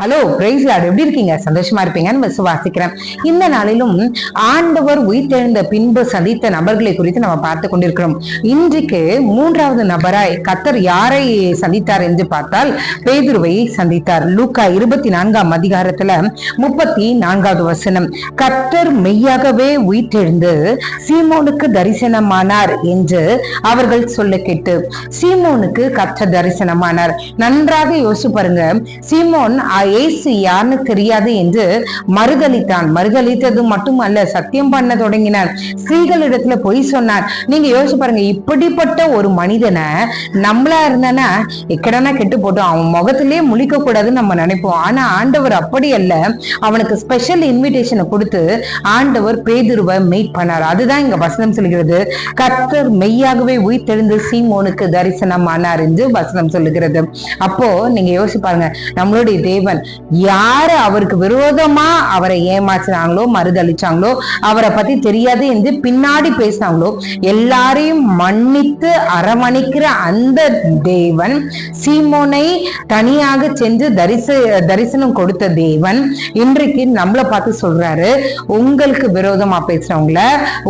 Hello price எப்படி இருக்கீங்க? சந்தோஷமா இருப்பீங்கன்னு விசுவாசிக்கிறேன் இந்த நாளிலும் ஆண்டவர் உயிர்த்தெழுந்த பின்பு சந்தித்த நபர்களை குறித்து நம்ம பார்த்து கொண்டிருக்கிறோம். இன்றைக்கு மூன்றாவது நபராய் கத்தர் யாரை சந்தித்தார் என்று பார்த்தால் பேதுருவை சந்தித்தார். லூக்கா இருபத்தி நான்காம் அதிகாரத்துல முப்பத்தி நான்காவது வசனம். கத்தர் மெய்யாகவே உயிர்த்தெழுந்து சீமோனுக்கு தரிசனமானார் என்று அவர்கள் சொல்ல கேட்டு சீமோனுக்கு கத்தர் தரிசனமானார். நன்றாக யோசிச்சு பாருங்க. சீமோன் இயேசு யாருன்னு தெரியாது என்று மறுதளித்தான் மறுதளித்தது மட்டுமல்ல சத்தியம் பண்ண தொடங்கினான் ஸ்திரீகளிடத்துல பொய் சொன்னார். நீங்க யோசிச்சு பாருங்க இப்படிப்பட்ட ஒரு மனிதனை நம்மளா இருந்தானா எக்கடனா கெட்டு போட்டோம். அவன் முகத்திலே முழிக்க கூடாதுன்னு நம்ம நினைப்போம். ஆனா ஆண்டவர் அப்படி அல்ல. அவனுக்கு ஸ்பெஷல் இன்விடேஷனை கொடுத்து ஆண்டவர் பேதுருவை மீட் பண்ணார். அதுதான் இங்க வசனம் சொல்கிறது. கர்த்தர் மெய்யாகவே உயிர்த்தெழுந்து சீமோனுக்கு தரிசனம் ஆனார் என்று வசனம் சொல்லுகிறது. அப்போ நீங்க யோசிச்சு பாருங்க நம்மளுடைய தேவன் யாரு அவருக்கு விரோதமா அவரை ஏமாற்றினாங்களோ மறுதளிச்சாங்களோ அவரை பத்தி தெரியாது என்று பின்னாடி பேசினாங்களோ எல்லாரையும் மன்னித்து அரவணைக்கிற அந்த தேவன் சீமோனை தனியாக சென்று தரிச தரிசனம் கொடுத்த தேவன் இன்றைக்கு நம்மளை பார்த்து சொல்றாரு உங்களுக்கு விரோதமா பேசுறவங்கள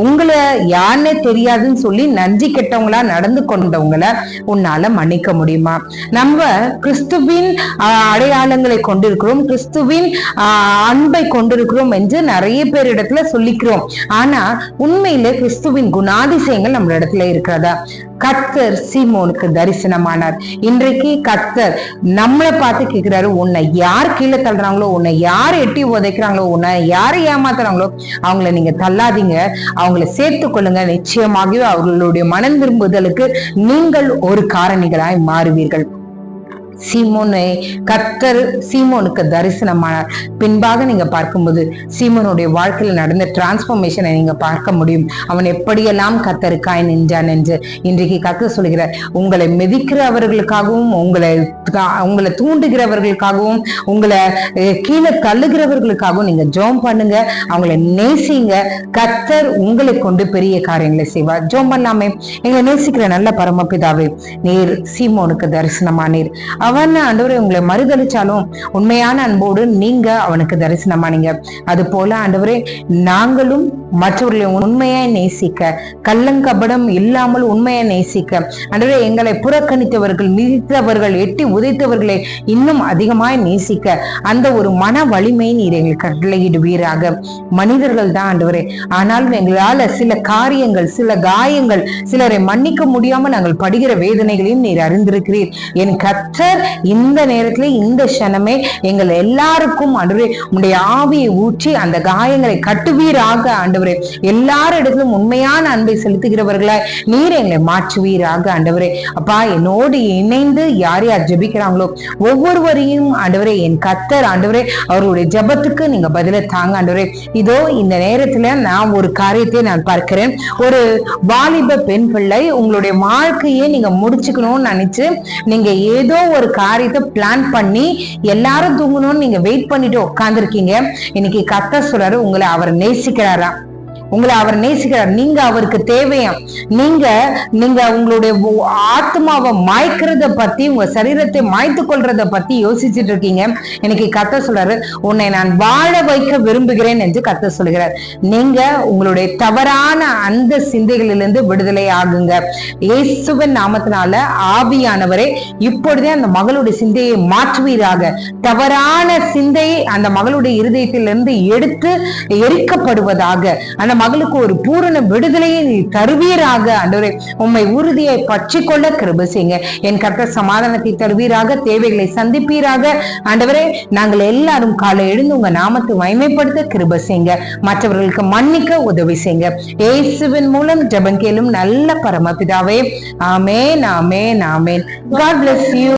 உங்களை யாருன்னே தெரியாதுன்னு சொல்லி நன்றி கெட்டவங்களா நடந்து கொண்டவங்கள உன்னால மன்னிக்க முடியுமா? நம்ம கிறிஸ்துவின் அடையாளங்களை கொண்டு கொண்டிருக்கிறோம். கிறிஸ்துவின் அன்பை கொண்டிருக்கிறோம் என்று நிறைய பேர் இடத்துல சொல்லிக்கிறோம். ஆனா உண்மையில கிறிஸ்துவின் குணாதிசயங்கள் நம்ம இடத்துல இருக்கிறதா? கத்தர் சீமோனுக்கு தரிசனமானார். இன்றைக்கு கர்த்தர் நம்மளை பார்த்து கேட்கிறாரு உன்னை யார் கீழே தள்ளுறாங்களோ உன்னை யார் எட்டி உதைக்கிறாங்களோ உன்னை யாரை ஏமாத்துறாங்களோ அவங்கள நீங்க தள்ளாதீங்க. அவங்கள சேர்த்து கொள்ளுங்க. நிச்சயமாகவே அவர்களுடைய மனம் விரும்புதலுக்கு நீங்கள் ஒரு காரணிகளாய் மாறுவீர்கள். சீமோனை கர்த்தர் சீமோனுக்கு தரிசனமானார் பின்பாக நீங்க பார்க்கும்போது சீமோனுடைய வாழ்க்கையில நடந்த டிரான்ஸ்பர்மேஷனை நீங்க பார்க்க முடியும். அவன் எப்படியெல்லாம் கத்தருக்காய் நின்றான் என்று இன்றைக்கு கர்த்தர் சொல்கிறார். உங்களை மிதிக்கிறவர்களுக்காகவும் உங்களை உங்களை தூண்டுகிறவர்களுக்காகவும் உங்களை கீழே தள்ளுகிறவர்களுக்காகவும் நீங்க ஜோம் பண்ணுங்க. அவங்களை நேசிங்க. கத்தர் உங்களை கொண்டு பெரிய காரியங்களை செய்வார். ஜோம் பண்ணலாமே எங்களை நேசிக்கிற நல்ல பரமபிதாவே நீர் சீமோனுக்கு தரிசனமானீர். அவன் ஆண்டவரை உங்களை மறுதளிச்சாலும் உண்மையான அன்போடு நீங்க அவனுக்கு தரிசனமானீங்க. அது போல ஆண்டவரே நாங்களும் மற்றவர்களை உண்மையாய் நேசிக்க கள்ளங்கபடம் இல்லாமல் உண்மையை நேசிக்க ஆண்டவரே எங்களை புறக்கணித்தவர்கள் மிதித்தவர்கள் எட்டி உதைத்தவர்களை இன்னும் அதிகமாய் நேசிக்க அந்த ஒரு மன வலிமை நீர் எங்களுக்கு கட்டளையிடுவீராக. மனிதர்கள் தான் ஆண்டவரே. ஆனாலும் எங்களால சில காரியங்கள் சில காயங்கள் சிலரை மன்னிக்க முடியாமல் நாங்கள் படுகிற வேதனைகளையும் நீர் அறிந்திருக்கிறீர். என் கத்தர் இந்த நேரத்துல இந்த க்ஷணமே எங்கள் எல்லாருக்கும் ஆண்டவரே உடைய ஆவியை ஊற்றி அந்த காயங்களை கட்டுவீராக ஆண்டவரே. எல்லாரிடத்திலும் உண்மையான அன்பை செலுத்துகிறவர்களாய் நீர் எங்களை மாற்றுவீராக ஆண்டவரே. அப்பா என்னோடு இணைந்து யார் யார் ஜபிக்கிறாங்களோ ஒவ்வொருவரையும் ஆண்டவரே என் கத்தர் ஆண்டவரே அவருடைய ஜபத்துக்கு நீங்க பதில தாங்க ஆண்டவரே. இதோ இந்த நேரத்துல நான் ஒரு காரியத்தை நான் பார்க்கிறேன். ஒரு வாலிப பெண் பிள்ளை உங்களுடைய வாழ்க்கையை நீங்க முடிச்சுக்கணும்னு நினைச்சு நீங்க ஏதோ ஒரு காரியத்தை பிளான் பண்ணி எல்லாரும் தூங்கணும்னு நீங்க வெயிட் பண்ணிட்டு உட்காந்துருக்கீங்க இன்னைக்கு கத்த சொல்றாரு உங்களை அவர் நேசிக்கிறாரா? உங்களை அவர் நேசிக்கிறார். நீங்க அவருக்கு தேவையாம் நீங்க நீங்க உங்களுடைய ஆத்மாவை மாய்க்கிறத பத்தி உங்க சரீரத்தை மாய்த்து கொள்றத பத்தி யோசிச்சுட்டு இருக்கீங்க. எனக்கு கத்த சொல்றாரு உன்னை நான் வாழ வைக்க விரும்புகிறேன் என்று கத்த சொல்கிறார். நீங்க உங்களுடைய தவறான அந்த சிந்தைகளிலிருந்து விடுதலை ஆகுங்க. இயேசுவின் நாமத்தினால ஆவியானவரே இப்பொழுதே அந்த மகளுடைய சிந்தையை மாற்றுவீராக. தவறான சிந்தையை அந்த மகளுடைய இருதயத்திலிருந்து எடுத்து எரிக்கப்படுவதாக. அந்த மகளுக்கு ஒரு பூரண விடுதலையை நீ தருவீராக ஆண்டவரே. உம்மை உறுதியை பற்றி கொள்ள கிருப செய்யுங்க. என் கர்த்த சமாதானத்தை தருவீராக தேவைகளை சந்திப்பீராக. ஆண்டவரே நாங்கள் எல்லாரும் காலை எழுந்து உங்க நாமத்தை மகிமைப்படுத்த கிருப செய்யுங்க. மற்றவர்களுக்கு மன்னிக்க உதவி செய்யுங்க. ஏசுவின் மூலம் ஜபங்கேலும் நல்ல பரமபிதாவே. ஆமேன் ஆமேன் ஆமேன். God bless you